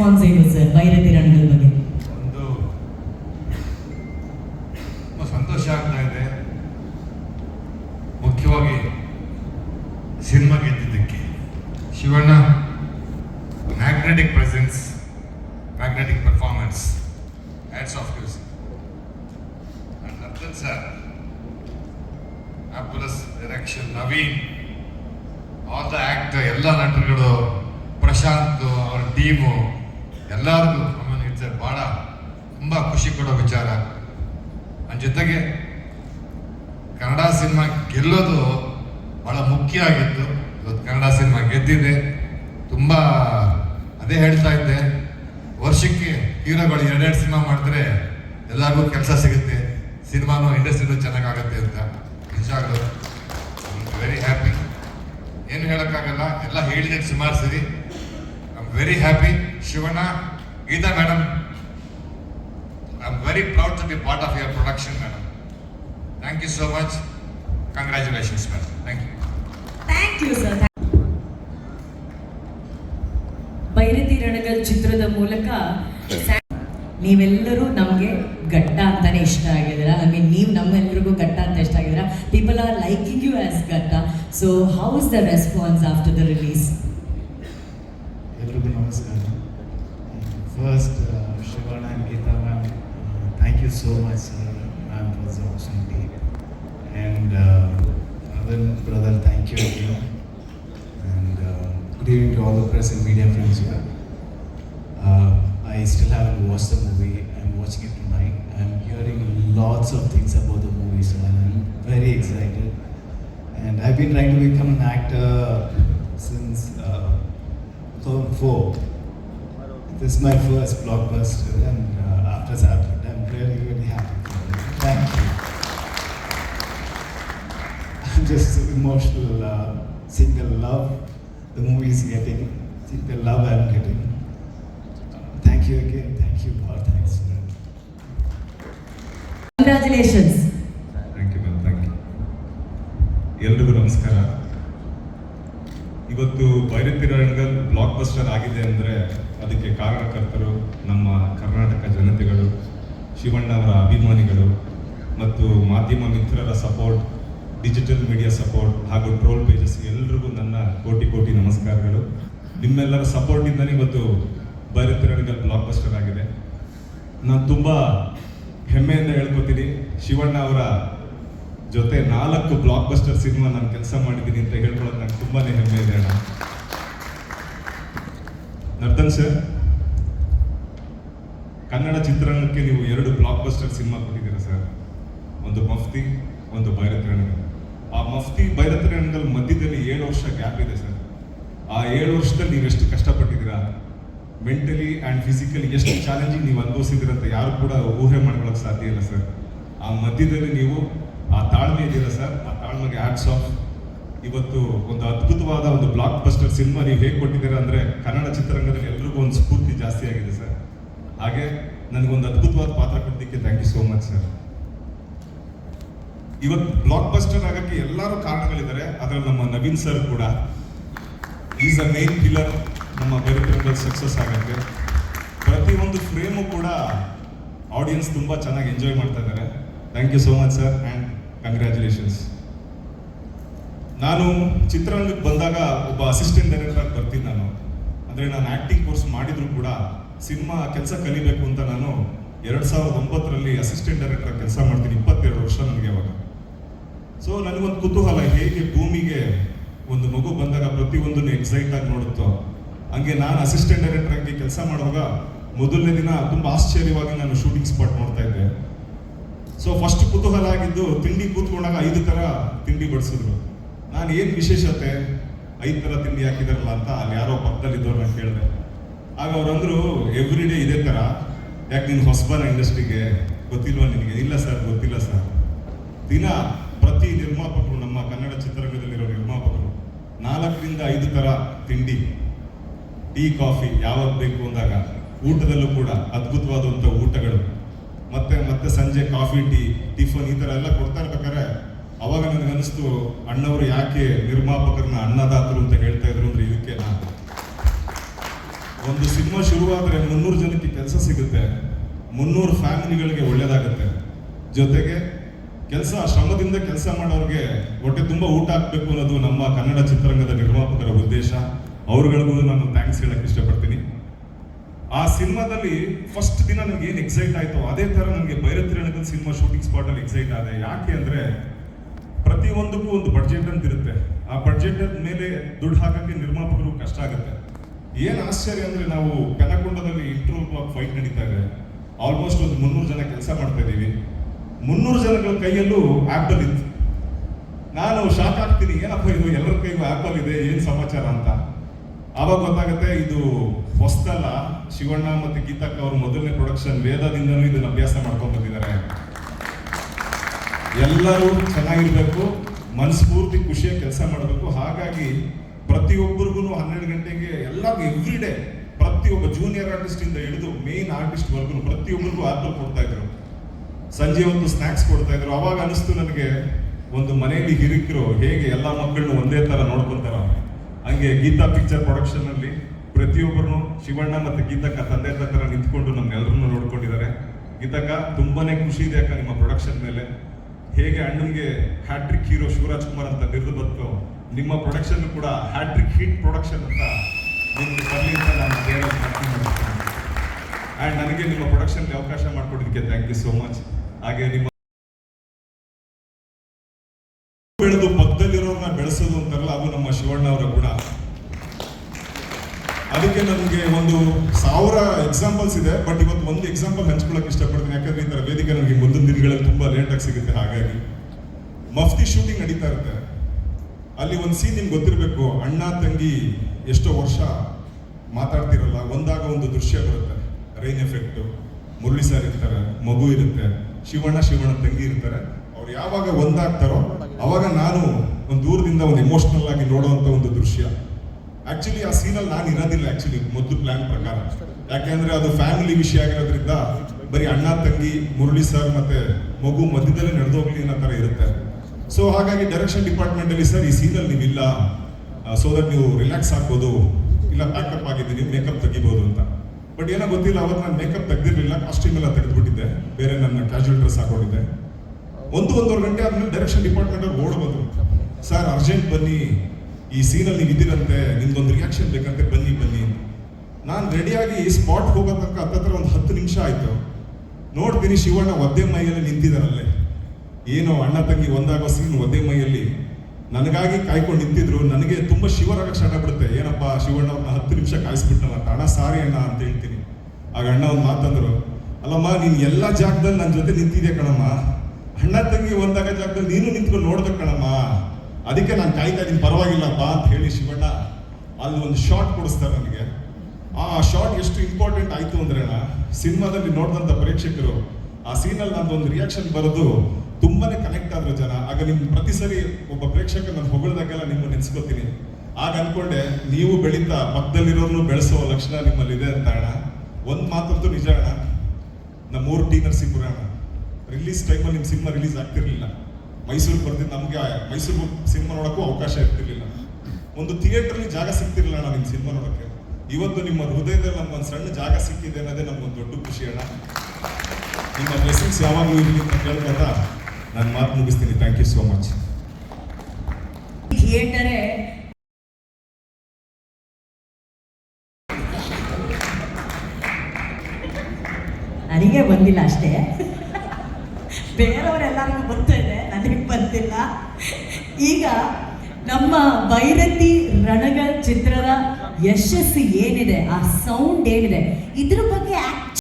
Response ಏನು sir Byrathi ಬಗ್ಗೆ ಒಂದು ತುಂಬ ಸಂತೋಷ ಆಗ್ತಾ ಇದೆ ಮುಖ್ಯವಾಗಿ cinema ಗೆದ್ದಿದ್ದಕ್ಕೆ Shivanna magnetic presence magnetic performance hats off you and Narthan sir ಆಪುಲಸ್ direction Naveen all the actor ಎಲ್ಲ ನಟರುಗಳು ಪ್ರಶಾಂತ್ ಅವ್ರ ಟೀಮು ಎಲ್ಲರಿಗೂ ಆಮೇಲೆ ಇಟ್ಸ್ ಭಾಳ ತುಂಬ ಖುಷಿ ಕೊಡೋ ವಿಚಾರ. ನನ್ನ ಜೊತೆಗೆ ಕನ್ನಡ ಸಿನಿಮಾ ಗೆಲ್ಲೋದು ಭಾಳ ಮುಖ್ಯ ಆಗಿತ್ತು. ಇವತ್ತು ಕನ್ನಡ ಸಿನಿಮಾ ಗೆದ್ದಿದೆ. ತುಂಬ ಅದೇ ಹೇಳ್ತಾ ಇದ್ದೆ. ವರ್ಷಕ್ಕೆ ಹೀರೋಗಳು ಎರಡೆರಡು ಸಿನಿಮಾ ಮಾಡಿದ್ರೆ ಎಲ್ಲರಿಗೂ ಕೆಲಸ ಸಿಗುತ್ತೆ. ಸಿನಿಮಾನು, ಇಂಡಸ್ಟ್ರಿನೂ ಚೆನ್ನಾಗಾಗುತ್ತೆ ಅಂತ. ನಿಜವಾಗ್ಲೂ ವೆರಿ ಹ್ಯಾಪಿ ಏನು ಹೇಳೋಕ್ಕಾಗಲ್ಲ. ಎಲ್ಲ ಹೇಳಿದೆ ಸುಮಾರು ಸರಿ. Very happy Shivanna Geetha madam I am very proud to be part of your production madam thank you so much congratulations madam thank you thank you sir Bhairathi Ranagal ಚಿತ್ರದ ಮೂಲಕ ನೀವೆಲ್ಲರೂ ನಮಗೆ ಘಟ್ಟ ಅಂತಾನೆ ಇಷ್ಟ ಆಗಿದ್ದೀರಾ? ಐ ಮೀನ್ ನೀವು ನಮ್ಮೆಲ್ಲರಿಗೂ ಘಟ್ಟ ಅಂತ ಇಷ್ಟ ಆಗಿದ್ದೀರಾ? People are liking you as ಘಟ್ಟ so how is the response after the release First, uh, Shivan and Geeta ma'am, uh, thank you so much, sir, ma'am, for the opportunity. And uh, Arvind, brother, thank you again. And uh, good evening to all the press and media friends here. Uh, I still haven't watched the movie. I'm watching it tonight. I'm hearing lots of things about the movie, so I'm very excited. And I've been trying to become an actor since uh, 2004. This is my first blockbuster, and uh, after that, I'm really, really happy. for it. Thank you. I'm just so emotional uh, seeing the love the movie is getting, seeing the love I'm getting. Uh, Thank you again. Thank you, Paul. Thanks. Congratulations. Thank you, ma'am thank you ಎಲ್ರಿಗೂ ನಮಸ್ಕಾರ ಇವತ್ತು Byrathi Ranagal block buster ಆಗಿದೆ ಅಂದರೆ ಅದಕ್ಕೆ ಕಾರಣಕರ್ತರು ನಮ್ಮ ಕರ್ನಾಟಕ ಜನತೆಗಳು ಶಿವಣ್ಣ ಅವರ ಅಭಿಮಾನಿಗಳು ಮತ್ತು ಮಾಧ್ಯಮ ಮಿತ್ರರ ಸಪೋರ್ಟ್, ಡಿಜಿಟಲ್ ಮೀಡಿಯಾ ಸಪೋರ್ಟ್ ಹಾಗೂ ಟ್ರೋಲ್ ಪೇಜಸ್ ಎಲ್ರಿಗೂ ನನ್ನ ಕೋಟಿ ಕೋಟಿ ನಮಸ್ಕಾರಗಳು. ನಿಮ್ಮೆಲ್ಲರ ಸಪೋರ್ಟಿಂದಲೇ ಇವತ್ತು ಬೈರತಿ ರಣಗಲ್ ಬ್ಲಾಕ್ ಬಸ್ಟರ್ ಆಗಿದೆ. ನಾನು ತುಂಬ ಹೆಮ್ಮೆಯಿಂದ ಹೇಳ್ಕೊತೀನಿ, ಶಿವಣ್ಣ ಅವರ ಜೊತೆ ನಾಲ್ಕು ಬ್ಲಾಕ್ ಬಸ್ಟರ್ ಸಿನಿಮಾ ನಾನು ಕೆಲಸ ಮಾಡಿದ್ದೀನಿ ಅಂತ ಹೇಳ್ಕೊಳ್ಳೋದು ನಂಗೆ ತುಂಬಾ ಹೆಮ್ಮೆ ಇದೆ ಅಣ್ಣ. ನರ್ತನ್ ಸರ್, ಕನ್ನಡ ಚಿತ್ರರಂಗಕ್ಕೆ ನೀವು ಎರಡು ಬ್ಲಾಕ್ ಬಸ್ಟರ್ ಸಿನಿಮಾ ಕೊಟ್ಟಿದ್ದೀರಾ ಸರ್? ಒಂದು ಮಫ್ತಿ, ಒಂದು ಭೈರತ್ರಣಗ ಆ ಮಫ್ತಿ ಭೈರತ್ರಣಗಲ್ ಮಧ್ಯದಲ್ಲಿ ಏಳು ವರ್ಷ ಗ್ಯಾಪ್ ಇದೆ ಸರ್. ಆ ಏಳು ವರ್ಷದಲ್ಲಿ ನೀವು ಎಷ್ಟು ಕಷ್ಟಪಟ್ಟಿದ್ದೀರಾ? ಮೆಂಟಲಿ ಆ್ಯಂಡ್ ಫಿಸಿಕಲಿ ಎಷ್ಟು ಚಾಲೆಂಜಿಂಗ್ ನೀವು ಅನುಭವಿಸಿದ್ದೀರ ಅಂತ ಯಾರು ಕೂಡ ಊಹೆ ಮಾಡ್ಕೊಳ್ಳೋಕೆ ಸಾಧ್ಯ ಇಲ್ಲ ಸರ್. ಆ ಮಧ್ಯದಲ್ಲಿ ನೀವು, ಆ ತಾಳ್ಮೆ ಇದೆಯಲ್ಲ ಸರ್, ಆ ತಾಳ್ಮೆಗೆ ಆ್ಯಡ್ಸ್ ಆಫ್ ಇವತ್ತು ಒಂದು ಅದ್ಭುತವಾದ ಒಂದು ಬ್ಲಾಕ್ ಬಸ್ಟರ್ ಸಿನಿಮಾ ನೀವು ಹೇಗೆ ಕೊಟ್ಟಿದ್ದೀರಾ ಅಂದರೆ ಕನ್ನಡ ಚಿತ್ರರಂಗದಲ್ಲಿ ಎಲ್ರಿಗೂ ಒಂದು ಸ್ಫೂರ್ತಿ ಜಾಸ್ತಿ ಆಗಿದೆ ಸರ್ ಹಾಗೆ ನನಗೊಂದು ಅದ್ಭುತವಾದ ಪಾತ್ರ ಕೊಟ್ಟಿದ್ದಕ್ಕೆ thank you so much sir ಇವತ್ತು ಬ್ಲಾಕ್ ಬಸ್ಟರ್ ಆಗಕ್ಕೆ ಎಲ್ಲರೂ ಕಾರಣಗಳಿದ್ದಾರೆ. ಅದರಲ್ಲಿ ನಮ್ಮ ನವೀನ್ ಸರ್ ಕೂಡ. ಈಸ್ ಅ ಮೇನ್ ಪಿಲ್ಲರ್ ನಮ್ಮ ಬೈರತ್ರಂಗಲ್ ಸಕ್ಸಸ್ ಆಗಕ್ಕೆ. ಪ್ರತಿಯೊಂದು ಫ್ರೇಮು ಕೂಡ ಆಡಿಯನ್ಸ್ ತುಂಬ ಚೆನ್ನಾಗಿ ಎಂಜಾಯ್ ಮಾಡ್ತಾ ಇದ್ದಾರೆ. Thank you so much sir and congratulations ನಾನು ಚಿತ್ರರಂಗಕ್ಕೆ ಬಂದಾಗ ಒಬ್ಬ ಅಸಿಸ್ಟೆಂಟ್ ಡೈರೆಕ್ಟರ್ ಆಗಿ ಬರ್ತೀನಿ ನಾನು. ಅಂದರೆ ನಾನು ಆ್ಯಕ್ಟಿಂಗ್ ಕೋರ್ಸ್ ಮಾಡಿದರೂ ಕೂಡ ಸಿನಿಮಾ ಕೆಲಸ ಕಲಿಬೇಕು ಅಂತ ನಾನು ಎರಡು ಸಾವಿರದ ಒಂಬತ್ತರಲ್ಲಿ ಅಸಿಸ್ಟೆಂಟ್ ಡೈರೆಕ್ಟರ್ ಕೆಲಸ ಮಾಡ್ತೀನಿ, ಇಪ್ಪತ್ತೆರಡು ವರ್ಷ ನನಗೆ ಅವಾಗ. ಸೊ ನನಗೊಂದು ಕುತೂಹಲ ಹೇಗೆ ಭೂಮಿಗೆ ಒಂದು ಮಗು ಬಂದಾಗ ಪ್ರತಿಯೊಂದನ್ನು ಎಕ್ಸೈಟ್ ಆಗಿ ನೋಡುತ್ತೋ. ಹಂಗೆ ನಾನು ಅಸಿಸ್ಟೆಂಟ್ ಡೈರೆಕ್ಟರ್ ಆಗಿ ಕೆಲಸ ಮಾಡುವಾಗ ಮೊದಲನೇ ದಿನ ತುಂಬ ಆಶ್ಚರ್ಯವಾಗಿ ನಾನು ಶೂಟಿಂಗ್ ಸ್ಪಾಟ್ ನೋಡ್ತಾ ಇದ್ದೆ. ಸೊ ಫಸ್ಟ್ ಕುತೂಹಲ ಆಗಿದ್ದು ತಿಂಡಿ ಕೂತ್ಕೊಂಡಾಗ ಐದು ಥರ ತಿಂಡಿ ಬಡಿಸಿದ್ರು. ನಾನು ಏನು ವಿಶೇಷತೆ ಐದು ಥರ ತಿಂಡಿ ಹಾಕಿದಾರಲ್ಲ ಅಂತ ಅಲ್ಲಿ ಯಾರೋ ಪಕ್ಕದಲ್ಲಿದ್ದವ್ರನ್ನ ಕೇಳಿದೆ. ಆಗ ಅವರಂದರು ಎವ್ರಿ ಡೇ ಇದೇ ಥರ ಯಾಕೆ ನೀನು ಹೊಸಬನ ಇಂಡಸ್ಟ್ರಿಗೆ ಗೊತ್ತಿಲ್ವಾ ನಿನಗೆ? ಇಲ್ಲ ಸರ್, ಗೊತ್ತಿಲ್ಲ ಸರ್. ದಿನ ಪ್ರತಿ ನಿರ್ಮಾಪಕರು, ನಮ್ಮ ಕನ್ನಡ ಚಿತ್ರರಂಗದಲ್ಲಿರೋ ನಿರ್ಮಾಪಕರು ನಾಲ್ಕರಿಂದ ಐದು ಥರ ತಿಂಡಿ, ಟೀ, ಕಾಫಿ ಯಾವಾಗ ಬೇಕು ಅಂದಾಗ, ಊಟದಲ್ಲೂ ಕೂಡ ಅದ್ಭುತವಾದಂಥ ಊಟಗಳು. ಮತ್ತೆ ಮತ್ತೆ ಸಂಜೆ ಕಾಫಿ, ಟೀ, ಟಿಫನ್ ಈ ಥರ ಎಲ್ಲ ಕೊಡ್ತಾ ಇರ್ಬೇಕಾದ್ರೆ ಅವಾಗ ನನಗೆ ಅನಿಸ್ತು ಅಣ್ಣವರು ಯಾಕೆ ನಿರ್ಮಾಪಕರನ್ನ ಅನ್ನದಾತರು ಅಂತ ಹೇಳ್ತಾ ಇದ್ರು ಅಂದ್ರೆ ಇದಕ್ಕೆ ಒಂದು ಸಿನಿಮಾ ಶುರುವಾದರೆ ಮುನ್ನೂರು ಜನಕ್ಕೆ ಕೆಲಸ ಸಿಗುತ್ತೆ. ಮುನ್ನೂರು ಫ್ಯಾಮಿಲಿಗಳಿಗೆ ಒಳ್ಳೇದಾಗುತ್ತೆ. ಜೊತೆಗೆ ಕೆಲಸ, ಶ್ರಮದಿಂದ ಕೆಲಸ ಮಾಡೋರಿಗೆ ಹೊಟ್ಟೆ ತುಂಬ ಊಟ ಹಾಕ್ಬೇಕು ಅನ್ನೋದು ನಮ್ಮ ಕನ್ನಡ ಚಿತ್ರರಂಗದ ನಿರ್ಮಾಪಕರ ಉದ್ದೇಶ. ಅವ್ರುಗಳಿಗೂ ನಾನು ಥ್ಯಾಂಕ್ಸ್ ಹೇಳಕ್ಕೆ ಇಷ್ಟಪಡ್ತೀನಿ. ಆ ಸಿನಿಮಾದಲ್ಲಿ ಫಸ್ಟ್ ದಿನ ನನಗೆ ಏನು ಎಕ್ಸೈಟ್ ಆಯ್ತು ಅದೇ ತರ ನನಗೆ ಭೈರತಿರಣಗಲ್ ಸಿನಿಮಾ ಶೂಟಿಂಗ್ ಸ್ಪಾಟ್ ಅಲ್ಲಿ ಎಕ್ಸೈಟ್ ಆದೆ. ಯಾಕೆ ಅಂದ್ರೆ ಪ್ರತಿಯೊಂದಕ್ಕೂ ಒಂದು ಬಡ್ಜೆಟ್ ಅಂತ ಇರುತ್ತೆ. ಆ ಬಡ್ಜೆಟ್ ಮೇಲೆ ದುಡ್ಡು ಹಾಕಕ್ಕೆ ನಿರ್ಮಾಪಕರು ಕಷ್ಟ ಆಗುತ್ತೆ. ಏನು ಆಶ್ಚರ್ಯ ಅಂದ್ರೆ ನಾವು ಪೆನಕೊಂಡದಲ್ಲಿ ಇಂಟ್ರೋ ಫೈಟ್ ನಡೀತಾ ಇದೆ. ಆಲ್ಮೋಸ್ಟ್ ಒಂದು ಮುನ್ನೂರು ಜನ ಕೆಲಸ ಮಾಡ್ತಾ ಇದ್ದೀವಿ ಮುನ್ನೂರು ಜನಗಳ ಕೈಯಲ್ಲೂ ಆಪಲ್ ಇತ್ತು. ನಾನು ಶಾಕ್ ಆಗ್ತೀನಿ, ಏನಪ್ಪ ಇದು? ಎಲ್ಲರ ಕೈಗೂ ಆಪಲ್ ಇದೆ, ಏನು ಸಮಾಚಾರ ಅಂತ. ಆವಾಗ ಗೊತ್ತಾಗುತ್ತೆ ಇದು ಹೊಸ್ತಲ್ಲ ಶಿವಣ್ಣ ಮತ್ತೆ ಗೀತಕ್ಕ ಅವರು ಮೊದಲನೇ ಪ್ರೊಡಕ್ಷನ್ ವೇದದಿಂದಲೂ ಇದನ್ನ ಅಭ್ಯಾಸ ಮಾಡ್ಕೊಂಡು ಬಂದಿದ್ದಾರೆ. ಎಲ್ಲರೂ ಚೆನ್ನಾಗಿರ್ಬೇಕು, ಮನಸ್ಫೂರ್ತಿ ಖುಷಿಯಾಗಿ ಕೆಲಸ ಮಾಡಬೇಕು. ಹಾಗಾಗಿ ಪ್ರತಿಯೊಬ್ಬರಿಗೂ ಹನ್ನೆರಡು ಗಂಟೆಗೆ ಎಲ್ಲರಿಗೂ ಎವ್ರಿ ಡೇ ಪ್ರತಿಯೊಬ್ಬ ಜೂನಿಯರ್ ಆರ್ಟಿಸ್ಟ್ ಇಂದ ಹಿಡಿದು ಮೇನ್ ಆರ್ಟಿಸ್ಟ್ ವರ್ಗು ಪ್ರತಿಯೊಬ್ಬರಿಗೂ ಆಪಲ್ ಕೊಡ್ತಾ ಇದ್ರು. ಸಂಜೆ ಒಂದು ಸ್ನಾಕ್ಸ್ ಕೊಡ್ತಾ ಇದ್ರು. ಅವಾಗ ಅನಿಸ್ತು ನನಗೆ ಒಂದು ಮನೆಯಲ್ಲಿ ಹಿರಿಕರು ಹೇಗೆ ಎಲ್ಲ ಮಕ್ಕಳನ್ನು ಒಂದೇ ತರ ನೋಡ್ಕೊಂತಾರ. ಹಂಗೆ ಗೀತಾ ಪಿಕ್ಚರ್ ಪ್ರೊಡಕ್ಷನ್ ಅಲ್ಲಿ ಪ್ರತಿಯೊಬ್ಬರು ಶಿವಣ್ಣ ಮತ್ತೆ ಗೀತಕ್ಕ ತಂದೆ ತರ ನಿಂತ್ಕೊಂಡು ನಮ್ನೆಲ್ಲರನ್ನು ನೋಡ್ಕೊಂಡಿದ್ದಾರೆ. ಗೀತಕ್ಕ ತುಂಬಾನೇ ಖುಷಿ ಇದೆ ಅಕ್ಕ ನಿಮ್ಮ ಪ್ರೊಡಕ್ಷನ್ ಮೇಲೆ. ಹೇಗೆ ಅಣ್ಣನಿಗೆ ಹ್ಯಾಟ್ರಿಕ್ ಹೀರೋ ಶಿವರಾಜ್ ಕುಮಾರ್ ಅಂತ ಬಿರುದು ಬಂತು, ನಿಮ್ಮ ಪ್ರೊಡಕ್ಷನ್ ಕೂಡ ಹ್ಯಾಟ್ರಿಕ್ ಹಿಟ್ ಪ್ರೊಡಕ್ಷನ್ ಅಂತ ನಿಮಗೆ ಬರಲಿ ಅಂತ ನಾನು ಹೇಳೋದು ಆ್ಯಂಡ್ ನನಗೆ ನಿಮ್ಮ ಪ್ರೊಡಕ್ಷನ್ಗೆ ಅವಕಾಶ ಮಾಡಿಕೊಡೋದಕ್ಕೆ ಥ್ಯಾಂಕ್ ಯು ಸೋ ಮಚ್ ಹಾಗೆ ನಿಮ್ಮ ಬೆಳೆದು ಪಕ್ಕದಲ್ಲಿರೋರನ್ನ ಬೆಳೆಸೋದು ಅಂತಾರಲ್ಲ ಅದು ನಮ್ಮ ಶಿವಣ್ಣ ಅವರ ಗುಣ ಅದಕ್ಕೆ ನನಗೆ ಒಂದು ಸಾವಿರ ಎಕ್ಸಾಂಪಲ್ಸ್ ಇದೆ ಬಟ್ ಇವತ್ತು ಒಂದು ಎಕ್ಸಾಂಪಲ್ ಹಂಚ್ಕೊಳ್ಳೋಕೆ ಇಷ್ಟಪಡ್ತೀನಿ. ಯಾಕಂದ್ರೆ ಈ ಥರ ವೇದಿಕೆ ನನಗೆ ಮುಂದಿನ ದಿನಗಳಲ್ಲಿ ತುಂಬಾ ಲೇಟಾಗಿ ಸಿಗುತ್ತೆ. ಹಾಗಾಗಿ ಮಫ್ತಿ ಶೂಟಿಂಗ್ ನಡೀತಾ ಇರುತ್ತೆ. ಅಲ್ಲಿ ಒಂದು ಸೀನ್ ನಿಮ್ಗೆ ಗೊತ್ತಿರಬೇಕು, ಅಣ್ಣ ತಂಗಿ ಎಷ್ಟೋ ವರ್ಷ ಮಾತಾಡ್ತಿರಲ್ಲ, ಒಂದಾಗ ಒಂದು ದೃಶ್ಯ ಬರುತ್ತೆ. ರೈನ್ ಎಫೆಕ್ಟ್ ಮುರಳಿ ಸರ್ ಇರ್ತಾರೆ, ಮಗು ಇರುತ್ತೆ, ಶಿವಣ್ಣ ಶಿವಣ್ಣ ತಂಗಿ ಇರ್ತಾರೆ. ಅವ್ರು ಯಾವಾಗ ಒಂದಾಗ್ತಾರೋ, ಅವಾಗ ನಾನು ಒಂದು ದೂರದಿಂದ ಒಂದು ಎಮೋಷನಲ್ ಆಗಿ ನೋಡುವಂತ ಒಂದು ದೃಶ್ಯ. ಆಕ್ಚುಲಿ ಆ ಸೀನಲ್ಲಿ ನಾನು ಇರೋದಿಲ್ಲ ಆಕ್ಚುಲಿ ಮೊದಲು ಪ್ಲಾನ್ ಪ್ರಕಾರ. ಯಾಕೆಂದ್ರೆ ಅದು ಫ್ಯಾಮಿಲಿ ವಿಷಯ ಆಗಿರೋದ್ರಿಂದ ಬರೀ ಅಣ್ಣ, ತಂಗಿ, ಮುರಳಿ ಸರ್ ಮತ್ತೆ ಮಗು ಮಧ್ಯದಲ್ಲೇ ನಡೆದೋಗ್ಲಿ ಅನ್ನೋ ಥರ ಇರುತ್ತೆ. ಸೊ ಹಾಗಾಗಿ ಡೈರೆಕ್ಷನ್ ಡಿಪಾರ್ಟ್ಮೆಂಟ್ ಅಲ್ಲಿ ಸರ್ ಈ ಸೀನಲ್ಲಿ ನೀವಿಲ್ಲ ಸೊ ದಟ್ ನೀವು ರಿಲ್ಯಾಕ್ಸ್ ಆಗ್ಬೋದು, ಇಲ್ಲ ಪ್ಯಾಕಪ್ ಆಗಿದ್ದೀನಿ ಮೇಕಪ್ ತೆಗಿಬೋದು ಅಂತ. ಬಟ್ ಏನೋ ಗೊತ್ತಿಲ್ಲ, ಅವತ್ತು ನಾನು ಮೇಕಪ್ ತೆಗ್ದಿರ್ಲಿಲ್ಲ ಕಾಸ್ಟ್ಯೂಮ್ ಎಲ್ಲ ತೆಗೆದ್ಬಿಟ್ಟಿದ್ದೆ. ಬೇರೆ ನನ್ನ ಕ್ಯಾಶುವಲ್ ಡ್ರೆಸ್ ಹಾಕೊಂಡಿದ್ದೆ. ಒಂದು, ಒಂದೂವರೆ ಗಂಟೆ ಆದ್ಮೇಲೆ ಡೈರೆಕ್ಷನ್ ಡಿಪಾರ್ಟ್ಮೆಂಟ್ ಅವ್ರು ಓಡ್ ಬಂದ್ರು. ಸರ್ ಅರ್ಜೆಂಟ್ ಬನ್ನಿ ಈ ಸೀನಲ್ಲಿ ನೀವು ಇದ್ದೀರಂತೆ ನಿಮ್ದೊಂದು ರಿಯಾಕ್ಷನ್ ಬೇಕಂತೆ? ಬನ್ನಿ ಬನ್ನಿ. ನಾನು ರೆಡಿಯಾಗಿ ಸ್ಪಾಟ್ ಹೋಗೋ ತನಕ ಹತ್ತತ್ರ ಒಂದು ಹತ್ತು ನಿಮಿಷ ಆಯ್ತು. ನೋಡ್ತೀನಿ ಶಿವಣ್ಣ ಒದ್ದೆ ಮೈಯಲ್ಲಿ ನಿಂತಿದ್ದಾರಲ್ಲೇ ಏನೋ ಅಣ್ಣ ತಂಗಿ ಒಂದಾಗೋ ಸೀನ್ ಒದ್ದೆ ಮೈಯಲ್ಲಿ. ನನಗಾಗಿ ಕಾಯ್ಕೊಂಡು ನಿಂತಿದ್ರು. ನನಗೆ ತುಂಬ ಶಿವರಾಗ ಸ್ಟಾರ್ಟ್ ಆಗ್ಬಿಡುತ್ತೆ ಏನಪ್ಪ, ಶಿವಣ್ಣ ಅವ್ರನ್ನ ಹತ್ತು ನಿಮಿಷ ಕಾಯಿಸ್ಬಿಟ್ನಲ್ಲ ಅಂತ ಅಣ್ಣ ಸಾರಿ ಅಣ್ಣ ಅಂತ ಹೇಳ್ತೀನಿ. ಆಗ ಅಣ್ಣ ಒಂದು ಮಾತಂದ್ರು ಅಲ್ಲಮ್ಮ, ನೀನು ಎಲ್ಲ ಜಾಗದಲ್ಲಿ ನನ್ನ ಜೊತೆ ನಿಂತಿದೆ ಕಣಮ್ಮ? ಅಣ್ಣ ತಂಗಿ ಒಂದಾಗ ಜಾಗದಲ್ಲಿ ನೀನು ನಿಂತ್ಕೊಂಡು ನೋಡ್ದೆ ಕಣಮ್ಮ? ಅದಕ್ಕೆ ನಾನು ಕಾಯ್ತಾ ಇದ್ದೀನಿ ಪರವಾಗಿಲ್ಲ ಬಾ ಅಂತ ಹೇಳಿ ಶಿವಣ್ಣ ಅಲ್ಲಿ ಒಂದು ಶಾರ್ಟ್ ಕೊಡಿಸ್ತಾರೆ ನನಗೆ. ಆ ಶಾರ್ಟ್ ಎಷ್ಟು ಇಂಪಾರ್ಟೆಂಟ್ ಆಯ್ತು ಅಂದ್ರೆ ಸಿನಿಮಾದಲ್ಲಿ ನೋಡಿದಂಥ ಪ್ರೇಕ್ಷಕರು, ಆ ಸೀನಲ್ಲಿ ಒಂದು ರಿಯಾಕ್ಷನ್ ಬರೋದು ತುಂಬಾನೇ ಕನೆಕ್ಟ್ ಆದ್ರು ಜನ. ಆಗ ನಿಮ್ಮ ಪ್ರತಿ ಸರಿ ಒಬ್ಬ ಪ್ರೇಕ್ಷಕ ನಾನು ಹೊಗಳಿದಾಗೆಲ್ಲ ನಿಮ್ಮ ನೆನ್ಸ್ಕೊತೀನಿ. ಆಗ ಅನ್ಕೊಂಡೆ, ನೀವು ಬೆಳೀತಾ ಪಕ್ಕದಲ್ಲಿರೋರ್ನು ಬೆಳೆಸೋ ಲಕ್ಷಣ ನಿಮ್ಮಲ್ಲಿ ಇದೆ ಅಂತ ಅಣ್ಣ. ಒಂದು ಮಾತಂತೂ ನಿಜ ಅಣ್ಣ. ನಮ್ಮ ಊರು ಟೀನರ್ಸಿಗೆ ನರಸೀಪುರ ಅಣ್ಣ. ರಿಲೀಸ್ ಟೈಮಲ್ಲಿ ನಿಮ್ಮ ಸಿನಿಮಾ ರಿಲೀಸ್ ಆಗ್ತಿರ್ಲಿಲ್ಲ. ಮೈಸೂರಿಗೆ ಬರ್ತಿದ್ದು ನಮಗೆ ಮೈಸೂರು ಸಿನಿಮಾ ನೋಡೋಕ್ಕೂ ಅವಕಾಶ ಇರ್ತಿರ್ಲಿಲ್ಲ. ಒಂದು ಥಿಯೇಟ್ರಲ್ಲಿ ಜಾಗ ಸಿಗ್ತಿರ್ಲಿಲ್ಲ ಅಣ್ಣ ನಿಮ್ಮ ಸಿನಿಮಾ ನೋಡೋಕ್ಕೆ. ಇವತ್ತು ನಿಮ್ಮ ಹೃದಯದಲ್ಲಿ ನಮ್ಗೊಂದು ಸಣ್ಣ ಜಾಗ ಸಿಕ್ಕಿದೆ ಅನ್ನೋದೇ ನಮ್ಗೊಂದು ದೊಡ್ಡ ಖುಷಿ ಅಣ್ಣ. ನಿಮ್ಮ ಬ್ಲೆಸ್ಸಿಂಗ್ಸ್ ಯಾವಾಗಲೂ ಇರಲಿ ಅಂತ ಕೇಳ್ಕೊತಾ ನಾನು ಮಾತು ಮುಗಿಸ್ತೀನಿ. ಥ್ಯಾಂಕ್ ಯು ಸೋ ಮಚ್ ಥಿಯೇಟರೇ ಅಡಿಗೆ ಬಂದಿಲ್ಲ ಅಷ್ಟೇ. ಬೇರೆಯವರೆಲ್ಲರಿಗೂ ಬರ್ತಾ ಇದೆ ನನಗೆ ಬಂದಿಲ್ಲ. ಈಗ ನಮ್ಮ ಭೈರತಿ ರಣಗ ಚಿತ್ರದ ಯಶಸ್ಸು ಏನಿದೆ ಆ ಸೌಂಡ್ ಏನಿದೆ ಇದ್ರ ಬಗ್ಗೆ